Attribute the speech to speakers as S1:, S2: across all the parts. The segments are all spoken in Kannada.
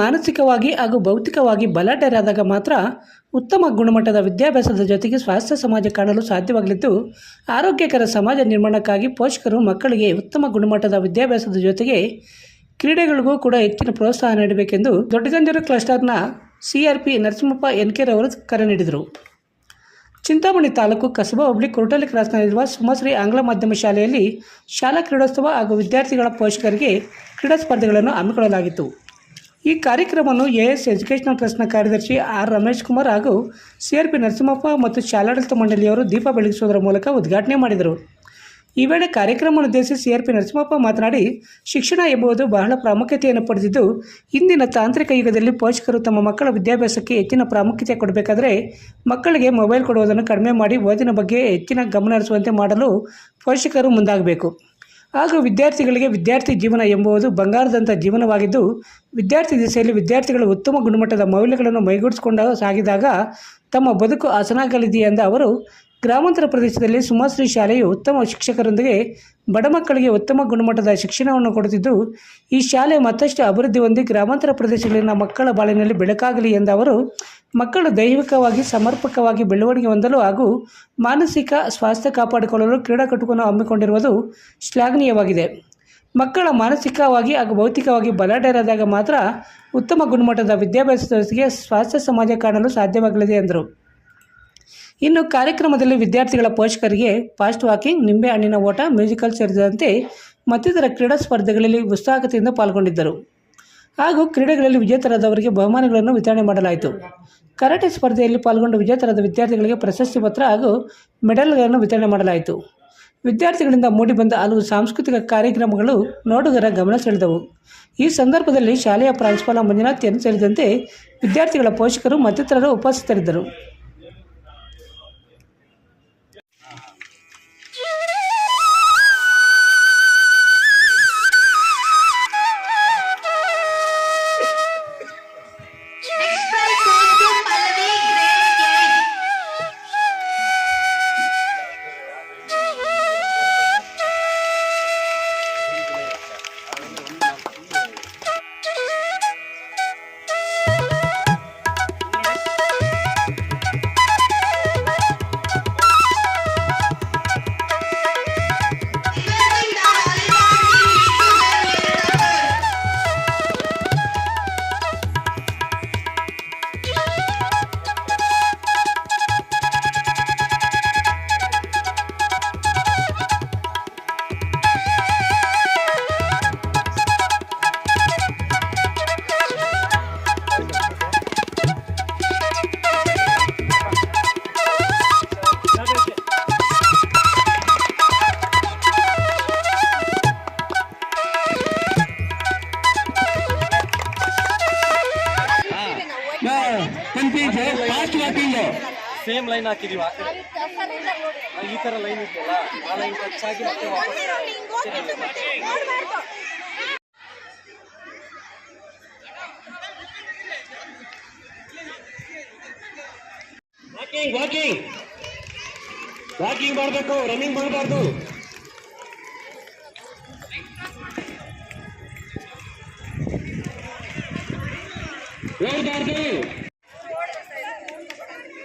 S1: ಮಾನಸಿಕವಾಗಿ ಹಾಗೂ ಭೌತಿಕವಾಗಿ ಬಲಾಢ್ಯರಾದಾಗ ಮಾತ್ರ ಉತ್ತಮ ಗುಣಮಟ್ಟದ ವಿದ್ಯಾಭ್ಯಾಸದ ಜೊತೆಗೆ ಸ್ವಾಸ್ಥ್ಯ ಸಮಾಜ ಕಾಣಲು ಸಾಧ್ಯವಾಗಲಿದ್ದು, ಆರೋಗ್ಯಕರ ಸಮಾಜ ನಿರ್ಮಾಣಕ್ಕಾಗಿ ಪೋಷಕರು ಮಕ್ಕಳಿಗೆ ಉತ್ತಮ ಗುಣಮಟ್ಟದ ವಿದ್ಯಾಭ್ಯಾಸದ ಜೊತೆಗೆ ಕ್ರೀಡೆಗಳಿಗೂ ಕೂಡ ಹೆಚ್ಚಿನ ಪ್ರೋತ್ಸಾಹ ನೀಡಬೇಕೆಂದು ದೊಡ್ಡಗಂಜೂರು ಕ್ಲಸ್ಟರ್ನ ಸಿಆರ್ಪಿ ನರಸಿಂಹಪ್ಪ ಎನ್ ಕೆ ರವರು ಕರೆ ನೀಡಿದರು. ಚಿಂತಾಮಣಿ ತಾಲೂಕು ಕಸಬಾ ಹುಬ್ಳಿ ಕುರುಟಲಿ ಕ್ರಾಸ್ನಲ್ಲಿರುವ ಸುಮಶ್ರೀ ಆಂಗ್ಲ ಮಾಧ್ಯಮ ಶಾಲೆಯಲ್ಲಿ ಶಾಲಾ ಕ್ರೀಡೋತ್ಸವ ಹಾಗೂ ವಿದ್ಯಾರ್ಥಿಗಳ ಪೋಷಕರಿಗೆ ಕ್ರೀಡಾ ಸ್ಪರ್ಧೆಗಳನ್ನು ಹಮ್ಮಿಕೊಳ್ಳಲಾಗಿತ್ತು. ಈ ಕಾರ್ಯಕ್ರಮವನ್ನು ಎಎಸ್ ಎಜುಕೇಷನಲ್ ಟ್ರಸ್ಟ್ನ ಕಾರ್ಯದರ್ಶಿ ಆರ್ ರಮೇಶ್ ಕುಮಾರ್ ಹಾಗೂ ಸಿಆರ್ಪಿ ನರಸಿಂಹಪ್ಪ ಮತ್ತು ಶಾಲಾಡಳಿತ ಮಂಡಳಿಯವರು ದೀಪ ಬೆಳಗಿಸುವುದರ ಮೂಲಕ ಉದ್ಘಾಟನೆ ಮಾಡಿದರು. ಈ ವೇಳೆ ಕಾರ್ಯಕ್ರಮವನ್ನು ಉದ್ದೇಶಿಸಿ ಸಿಆರ್ಪಿ ನರಸಿಂಹಪ್ಪ ಮಾತನಾಡಿ, ಶಿಕ್ಷಣ ಎಂಬುದು ಬಹಳ ಪ್ರಾಮುಖ್ಯತೆಯನ್ನು ಪಡೆದಿದ್ದು, ಇಂದಿನ ತಾಂತ್ರಿಕ ಯುಗದಲ್ಲಿ ಪೋಷಕರು ತಮ್ಮ ಮಕ್ಕಳ ವಿದ್ಯಾಭ್ಯಾಸಕ್ಕೆ ಹೆಚ್ಚಿನ ಪ್ರಾಮುಖ್ಯತೆ ಕೊಡಬೇಕಾದರೆ ಮಕ್ಕಳಿಗೆ ಮೊಬೈಲ್ ಕೊಡುವುದನ್ನು ಕಡಿಮೆ ಮಾಡಿ ಓದಿನ ಬಗ್ಗೆ ಹೆಚ್ಚಿನ ಗಮನ ಹರಿಸುವಂತೆ ಮಾಡಲು ಪೋಷಕರು ಮುಂದಾಗಬೇಕು. ಹಾಗೂ ವಿದ್ಯಾರ್ಥಿಗಳಿಗೆ ವಿದ್ಯಾರ್ಥಿ ಜೀವನ ಎಂಬುದು ಬಂಗಾರದಂಥ ಜೀವನವಾಗಿದ್ದು, ವಿದ್ಯಾರ್ಥಿ ದಿಸೆಯಲ್ಲಿ ವಿದ್ಯಾರ್ಥಿಗಳು ಉತ್ತಮ ಗುಣಮಟ್ಟದ ಮೌಲ್ಯಗಳನ್ನು ಮೈಗೂಡಿಸಿಕೊಂಡು ಸಾಗಿದಾಗ ತಮ್ಮ ಬದುಕು ಹಸನಾಗಲಿದೆ ಎಂದು ಅವರು ಗ್ರಾಮಾಂತರ ಪ್ರದೇಶದಲ್ಲಿ ಸುಮಾಶ್ರೀ ಶಾಲೆಯು ಉತ್ತಮ ಶಿಕ್ಷಕರೊಂದಿಗೆ ಬಡ ಮಕ್ಕಳಿಗೆ ಉತ್ತಮ ಗುಣಮಟ್ಟದ ಶಿಕ್ಷಣವನ್ನು ಕೊಡುತ್ತಿದ್ದು, ಈ ಶಾಲೆ ಮತ್ತಷ್ಟು ಅಭಿವೃದ್ಧಿ ಹೊಂದಿ ಗ್ರಾಮಾಂತರ ಪ್ರದೇಶಗಳಲ್ಲಿನ ಮಕ್ಕಳ ಬಾಳಿನಲ್ಲಿ ಬೆಳಕಾಗಲಿ ಎಂದ ಅವರು, ಮಕ್ಕಳು ದೈಹಿಕವಾಗಿ ಸಮರ್ಪಕವಾಗಿ ಬೆಳವಣಿಗೆ ಹೊಂದಲು ಹಾಗೂ ಮಾನಸಿಕ ಸ್ವಾಸ್ಥ್ಯ ಕಾಪಾಡಿಕೊಳ್ಳಲು ಕ್ರೀಡಾಕೂಟವನ್ನು ಹಮ್ಮಿಕೊಂಡಿರುವುದು ಶ್ಲಾಘನೀಯವಾಗಿದೆ. ಮಕ್ಕಳ ಮಾನಸಿಕವಾಗಿ ಹಾಗೂ ಭೌತಿಕವಾಗಿ ಬಲಾಢ್ಯರಾದಾಗ ಮಾತ್ರ ಉತ್ತಮ ಗುಣಮಟ್ಟದ ವಿದ್ಯಾಭ್ಯಾಸದೊಂದಿಗೆ ಸ್ವಾಸ್ಥ್ಯ ಸಮಾಜ ಕಾಣಲು ಸಾಧ್ಯವಾಗಲಿದೆ, ಎಂದರು. ಇನ್ನು ಕಾರ್ಯಕ್ರಮದಲ್ಲಿ ವಿದ್ಯಾರ್ಥಿಗಳ ಪೋಷಕರಿಗೆ ಫಾಸ್ಟ್ ವಾಕಿಂಗ್, ನಿಂಬೆ ಹಣ್ಣಿನ ಓಟ, ಮ್ಯೂಸಿಕಲ್ ಸೇರಿದಂತೆ ಮತ್ತಿತರ ಕ್ರೀಡಾ ಸ್ಪರ್ಧೆಗಳಲ್ಲಿ ಉತ್ಸಾಹತೆಯಿಂದ ಪಾಲ್ಗೊಂಡಿದ್ದರು. ಹಾಗೂ ಕ್ರೀಡೆಗಳಲ್ಲಿ ವಿಜೇತರಾದವರಿಗೆ ಬಹುಮಾನಗಳನ್ನು ವಿತರಣೆ ಮಾಡಲಾಯಿತು. ಕರಾಟೆ ಸ್ಪರ್ಧೆಯಲ್ಲಿ ಪಾಲ್ಗೊಂಡು ವಿಜೇತರಾದ ವಿದ್ಯಾರ್ಥಿಗಳಿಗೆ ಪ್ರಶಸ್ತಿ ಪತ್ರ ಹಾಗೂ ಮೆಡಲ್ಗಳನ್ನು ವಿತರಣೆ ಮಾಡಲಾಯಿತು. ವಿದ್ಯಾರ್ಥಿಗಳಿಂದ ಮೂಡಿಬಂದ ಹಲವು ಸಾಂಸ್ಕೃತಿಕ ಕಾರ್ಯಕ್ರಮಗಳು ನೋಡುಗರ ಗಮನ ಸೆಳೆದವು. ಈ ಸಂದರ್ಭದಲ್ಲಿ ಶಾಲೆಯ ಪ್ರಾಂಶುಪಾಲ ಮಂಜುನಾಥ್ ಎನ್ ಸೇರಿದಂತೆ ವಿದ್ಯಾರ್ಥಿಗಳ ಪೋಷಕರು ಮತ್ತಿತರರು ಉಪಸ್ಥಿತರಿದ್ದರು.
S2: ಸೇಮ್ ಲೈನ್ ಹಾಕಿದೀವಿ. ಆ ಕಡೆ ಈ ತರ ಲೈನ್ ಇದೆಯಲ್ಲ ಆ ಲೈನ್ ಟಚ್ ಆಗಿ ಮತ್ತೆ ವಾಪಸ್
S3: ವಾಕಿಂಗ್ ವಾಕಿಂಗ್ ವಾಕಿಂಗ್ ಮಾಡಬೇಕು ರನ್ನಿಂಗ್ ಮಾಡಬಾರ್ದು. ಓಡಬಾರ್ದು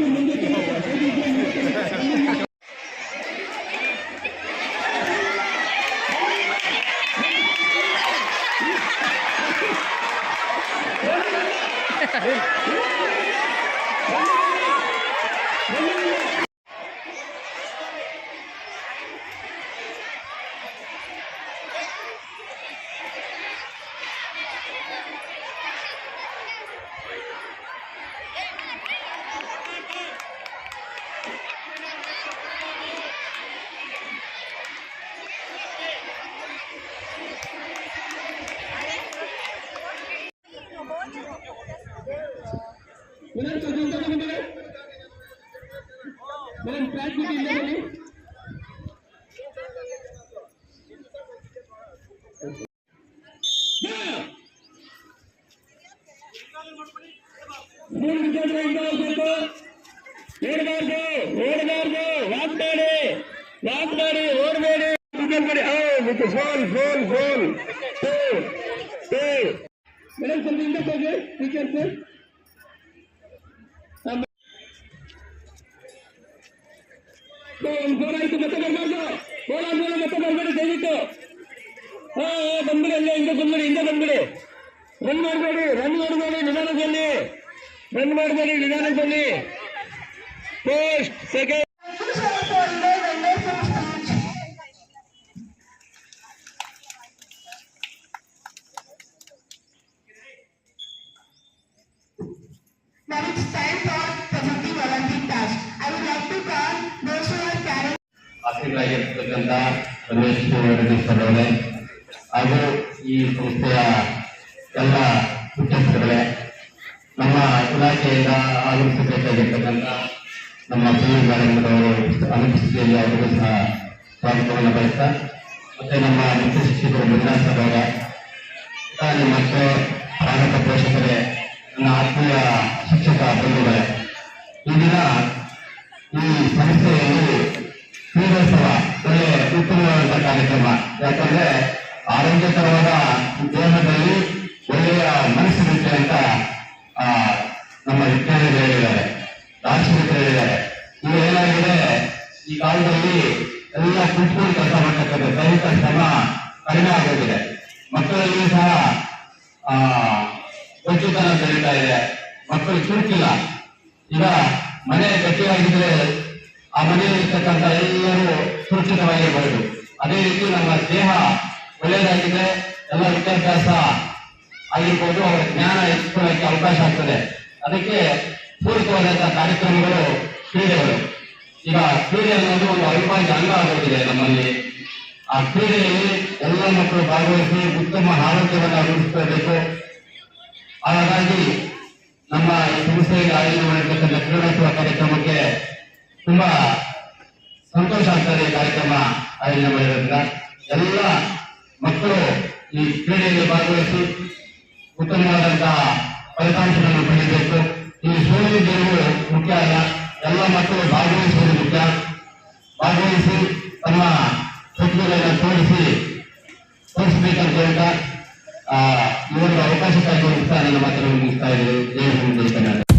S3: Thank you. ಬಂದ್ರೆ ಹಿಂದೆ ಹೋಗ್ಬೇಕು ಓಡಬಾರ್ದು ಓಡಬಾರ್ದು ವಾಕ್ ಮಾಡಿ ವಾಕ್ ಮಾಡಿ ಓಡಬೇಡಿ ಮಾಡಿ ಮೇಡಮ್ ಫೋನ್ ಆದ್ಮೇಲೆ ಮತ್ತೆ ಬರ್ಬೇಡಿ ದಯವಿಟ್ಟು ಹಾ ಹಾ, ಬಂದ್ಬಿಡಿ ಅಲ್ಲೇ ಹಿಂದೆ ಬಂದ್ಬಿಡಿ ಹಿಂದೆ ಬಂದ್ಬಿಡಿ ರನ್ ಮಾಡಬೇಡಿ ರನ್ ಮಾಡಬೇಡಿ ನಿಧಾನದಲ್ಲಿ ರನ್ ಮಾಡಬೇಡಿ ನಿಧಾನದಲ್ಲಿ first second
S4: Now it's time for presenting Olympic task. I would like to call those who are carrying
S5: ಆಸಕ್ತರಾಗಿರ್ತಕ್ಕಂಥ ರಮೇಶ್ ವೆಂಕಟೇಶ್ವರ ಅವರೇ ಹಾಗೂ ಈ ಸಂಸ್ಥೆಯ ಎಲ್ಲ ಮುಖ್ಯಸ್ಥರುಗಳೇ ನಮ್ಮ ಇಲಾಖೆಯಿಂದ ಆಗಮಿಸಬೇಕಾಗಿರ್ತಕ್ಕಂಥ ನಮ್ಮ ಪಿ ಯು ಗಾರ್ಡನ್ರವರು ಅನುಪಸ್ಥಿತಿಯಲ್ಲಿ ಅವರಿಗೂ ಸಹ ಸ್ವಾಗತವನ್ನು ಬಯಸ್ತಾ, ಮತ್ತೆ ನಮ್ಮ ಮುಖ್ಯ ಶಿಕ್ಷಕರು ಬಿರ್ನಾಥ್ ಸರ್ ಅವರ ನಮ್ಮ ಮಕ್ಕಳು ಪಾಲಕ ಪೋಷಕರೇ, ನನ್ನ ಆತ್ಮೀಯ ಶಿಕ್ಷಕ ಬಂಧುಗಳೇ. ಇಂದಿನ ಈ ಸಂಸ್ಥೆಯಲ್ಲಿ ಕ್ರೀಡೋತ್ಸವ ಒಳ್ಳೆ ಉತ್ತಮವಾದಂತಹ ಕಾರ್ಯಕ್ರಮ. ಯಾಕಂದ್ರೆ ಆರೋಗ್ಯಕರವಾದ ದೇಹದಲ್ಲಿ ಅಂತ ಆ, ನಮ್ಮ ವಿಜ್ಞಾನಿಗಳು ಹೇಳಿದ್ದಾರೆ ದಾರ್ಶನಿಕರು ಹೇಳಿದ್ದಾರೆ ಈಗ ಏನಾಗಿದೆ ಈ ಕಾಲದಲ್ಲಿ ಎಲ್ಲ ಕುಟ್ಕೊಂಡು ಕೆಲಸ ಮಾಡ್ತಕ್ಕಂಥ ದೈಹಿಕ ಶ್ರಮ ಕಡಿಮೆ ಆಗೋದಿದೆ ಮಕ್ಕಳಲ್ಲಿ ಸಹ ಆ ಒಚ್ಚುತನ ಬೆಳೀತಾ ಇದೆ. ಮಕ್ಕಳು ಚುರುಕಿಲ್ಲ ಈಗ ಮನೆ ಗಟ್ಟಿಯಾಗಿದ್ರೆ ಆ ಮನೆಯಲ್ಲಿರ್ತಕ್ಕಂಥ ಎಲ್ಲರೂ ಸುರಕ್ಷಿತವಾಗಿರಬಹುದು. ಅದೇ ರೀತಿ ನಮ್ಮ ದೇಹ ಒಳ್ಳೆಯದಾಗಿದೆ. ಎಲ್ಲ ವಿದ್ಯಾಭ್ಯಾಸ ಆಗಿರ್ಬೋದು ಅವರ ಜ್ಞಾನ ಹೆಚ್ಚಿಕೊಳ್ಳಕ್ಕೆ ಅವಕಾಶ ಆಗ್ತದೆ. ಅದಕ್ಕೆ ಪೂರಕವಾದಂತಹ ಕಾರ್ಯಕ್ರಮಗಳು ಕ್ರೀಡೆಗಳು. ಈಗ ಕ್ರೀಡೆ ಅನ್ನೋದು ಒಂದು ಅವಿಭಾಜ್ಯ ಅಂಗ ಆಗೋದಿದೆ ನಮ್ಮಲ್ಲಿ. ಆ ಕ್ರೀಡೆಯಲ್ಲಿ ಎಲ್ಲ ಮಕ್ಕಳು ಭಾಗವಹಿಸಿ ಉತ್ತಮ ಆರೋಗ್ಯವನ್ನು ರೂಪಿಸಬೇಕು ಹಾಗಾಗಿ ನಮ್ಮ ಈ ಸಂಸ್ಥೆಯಲ್ಲಿ ಆಯೋಜನೆ ಮಾಡಿರ್ತಕ್ಕಂಥ ಕ್ರೀಡೋತ್ಸವ ಕಾರ್ಯಕ್ರಮಕ್ಕೆ ತುಂಬಾ ಸಂತೋಷ ಆಗ್ತದೆ ಈ ಕಾರ್ಯಕ್ರಮ ಆಯೋಜನೆ ಮಾಡಿರೋದ್ರಿಂದ. ಎಲ್ಲ ಮಕ್ಕಳು ಈ ಕ್ರೀಡೆಯಲ್ಲಿ ಭಾಗವಹಿಸಿ ಉತ್ತಮವಾದಂತಹ ಫಲಿತಾಂಶಗಳನ್ನು ಪಡೆಯಬೇಕು. ಈ ಸೋಲು ಗೆಲುವು ಮುಖ್ಯ ಅಲ್ಲ ಎಲ್ಲ ಮಕ್ಕಳು ಭಾಗವಹಿಸುವುದು ಮುಖ್ಯ ಭಾಗವಹಿಸಿ ತಮ್ಮ ಪ್ರತಿಭೆಗಳನ್ನು ತೋರಿಸಿ ತೋರಿಸಬೇಕಂತ ಹೇಳ್ತಾ ಆ, ಒಂದು ಅವಕಾಶಕ್ಕಾಗಿ ನನ್ನ ಮಾತನ್ನು ಮುಗಿಸ್ತಾ ಇದ್ದೇವೆ ಜಯ ಹಿಂದೆ.